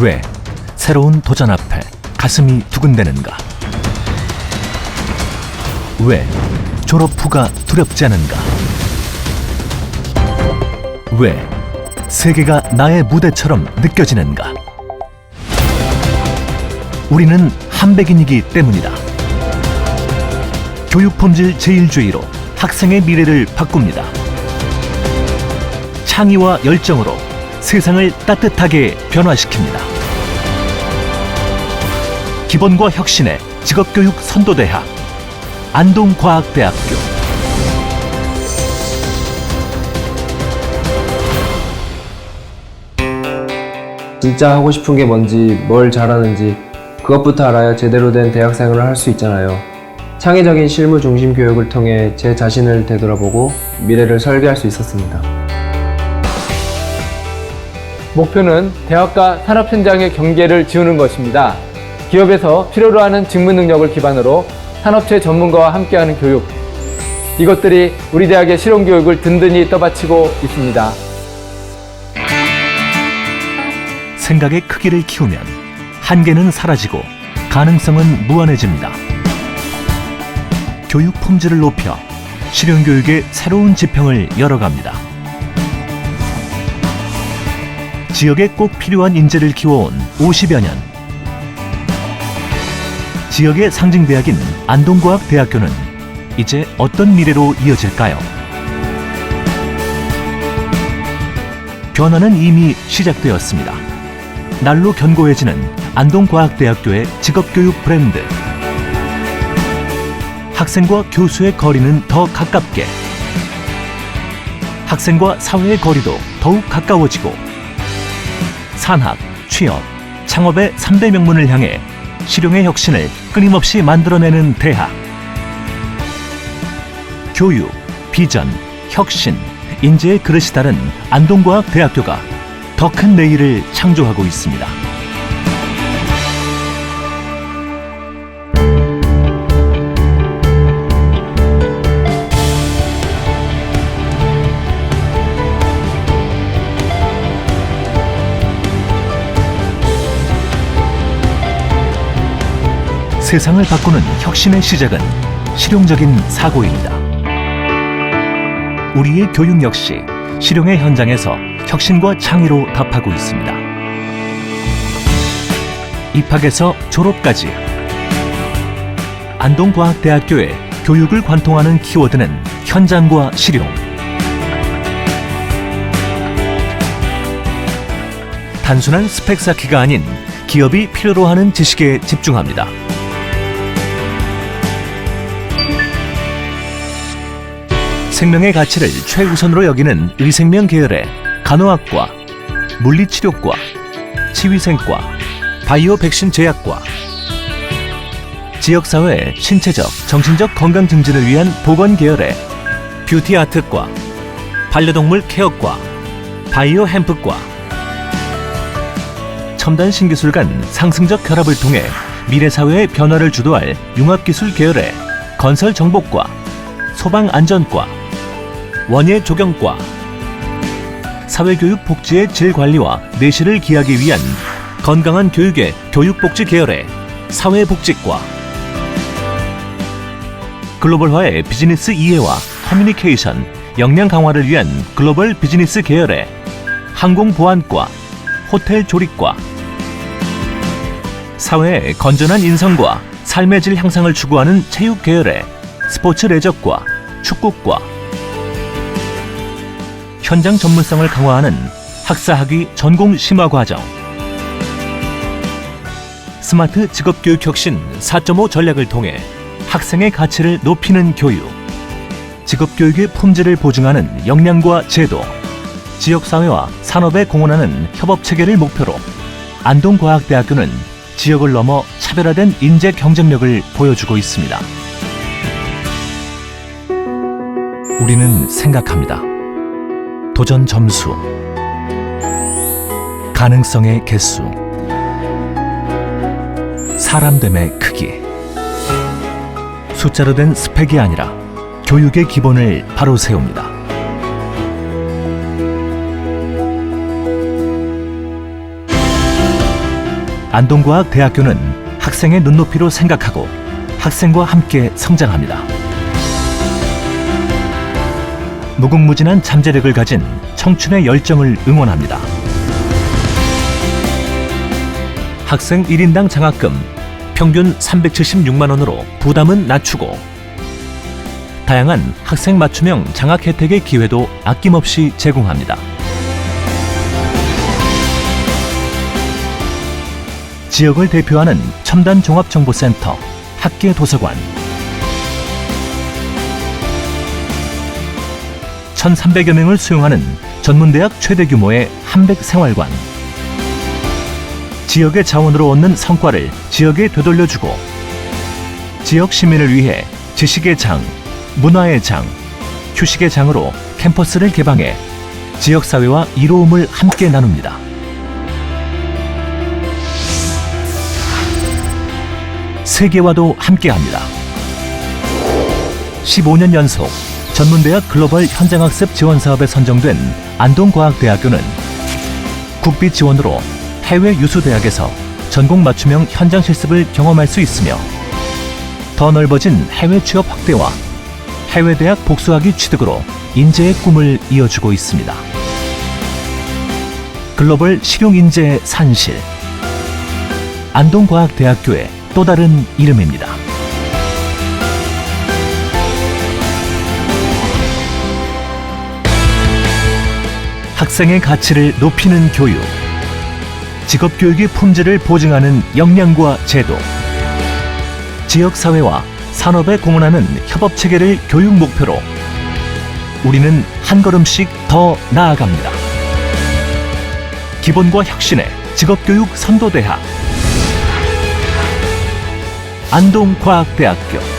왜 새로운 도전 앞에 가슴이 두근대는가? 왜 졸업 후가 두렵지 않은가? 왜 세계가 나의 무대처럼 느껴지는가? 우리는 한백인이기 때문이다. 교육 품질 제1주의로 학생의 미래를 바꿉니다. 창의와 열정으로 세상을 따뜻하게 변화시킵니다. 기본과 혁신의 직업교육 선도대학 안동과학대학교 진짜 하고 싶은 게 뭔지, 뭘 잘하는지 그것부터 알아야 제대로 된 대학 생활을 할 수 있잖아요. 창의적인 실무 중심 교육을 통해 제 자신을 되돌아보고 미래를 설계할 수 있었습니다. 목표는 대학과 산업 현장의 경계를 지우는 것입니다. 기업에서 필요로 하는 직무 능력을 기반으로 산업체 전문가와 함께하는 교육. 이것들이 우리 대학의 실용 교육을 든든히 떠받치고 있습니다. 생각의 크기를 키우면 한계는 사라지고 가능성은 무한해집니다. 교육 품질을 높여 실용 교육의 새로운 지평을 열어갑니다. 지역에 꼭 필요한 인재를 키워온 50여 년. 지역의 상징대학인 안동과학대학교는 이제 어떤 미래로 이어질까요? 변화는 이미 시작되었습니다. 날로 견고해지는 안동과학대학교의 직업교육 브랜드. 학생과 교수의 거리는 더 가깝게. 학생과 사회의 거리도 더욱 가까워지고. 산학, 취업, 창업의 3대 명문을 향해 실용의 혁신을 끊임없이 만들어내는 대학. 교육, 비전, 혁신, 인재의 그릇이 다른 안동과학대학교가 더 큰 내일을 창조하고 있습니다. 세상을 바꾸는 혁신의 시작은 실용적인 사고입니다. 우리의 교육 역시 실용의 현장에서 혁신과 창의로 답하고 있습니다. 입학에서 졸업까지 안동과학대학교의 교육을 관통하는 키워드는 현장과 실용. 단순한 스펙 쌓기가 아닌 기업이 필요로 하는 지식에 집중합니다. 생명의 가치를 최우선으로 여기는 의생명 계열의 간호학과, 물리치료과, 치위생과, 바이오 백신 제약과, 지역사회의 신체적, 정신적 건강 증진을 위한 보건 계열의 뷰티 아트과, 반려동물 케어과, 바이오 햄프과, 첨단 신기술 간 상승적 결합을 통해 미래 사회의 변화를 주도할 융합기술 계열의 건설 정보과, 소방 안전과, 원예 조경과 사회교육 복지의 질 관리와 내실을 기하기 위한 건강한 교육의 교육복지 계열의 사회복지과 글로벌화의 비즈니스 이해와 커뮤니케이션 역량 강화를 위한 글로벌 비즈니스 계열의 항공보안과 호텔 조리과 사회의 건전한 인성과 삶의 질 향상을 추구하는 체육 계열의 스포츠 레저과 축구과. 현장 전문성을 강화하는 학사학위 전공 심화 과정. 스마트 직업교육 혁신 4.5 전략을 통해 학생의 가치를 높이는 교육. 직업교육의 품질을 보증하는 역량과 제도. 지역사회와 산업에 공헌하는 협업체계를 목표로 안동과학대학교는 지역을 넘어 차별화된 인재 경쟁력을 보여주고 있습니다. 우리는 생각합니다. 도전 점수, 가능성의 개수, 사람됨의 크기. 숫자로 된 스펙이 아니라 교육의 기본을 바로 세웁니다. 안동과학대학교는 학생의 눈높이로 생각하고 학생과 함께 성장합니다. 무궁무진한 잠재력을 가진 청춘의 열정을 응원합니다. 학생 1인당 장학금 평균 376만 원으로 부담은 낮추고 다양한 학생 맞춤형 장학 혜택의 기회도 아낌없이 제공합니다. 지역을 대표하는 첨단 종합정보센터 학계 도서관 1,300여 명을 수용하는 전문대학 최대 규모의 한백 생활관 지역의 자원으로 얻는 성과를 지역에 되돌려주고 지역 시민을 위해 지식의 장, 문화의 장, 휴식의 장으로 캠퍼스를 개방해 지역사회와 이로움을 함께 나눕니다. 세계와도 함께합니다. 15년 연속 전문대학 글로벌 현장학습 지원 사업에 선정된 안동과학대학교는 국비 지원으로 해외 유수 대학에서 전공 맞춤형 현장 실습을 경험할 수 있으며 더 넓어진 해외 취업 확대와 해외 대학 복수하기 취득으로 인재의 꿈을 이어주고 있습니다. 글로벌 실용 인재의 산실 안동과학대학교의 또 다른 이름입니다. 학생의 가치를 높이는 교육, 직업교육의 품질을 보증하는 역량과 제도, 지역사회와 산업에 공헌하는 협업체계를 교육 목표로 우리는 한 걸음씩 더 나아갑니다. 기본과 혁신의 직업교육 선도대학. 안동과학대학교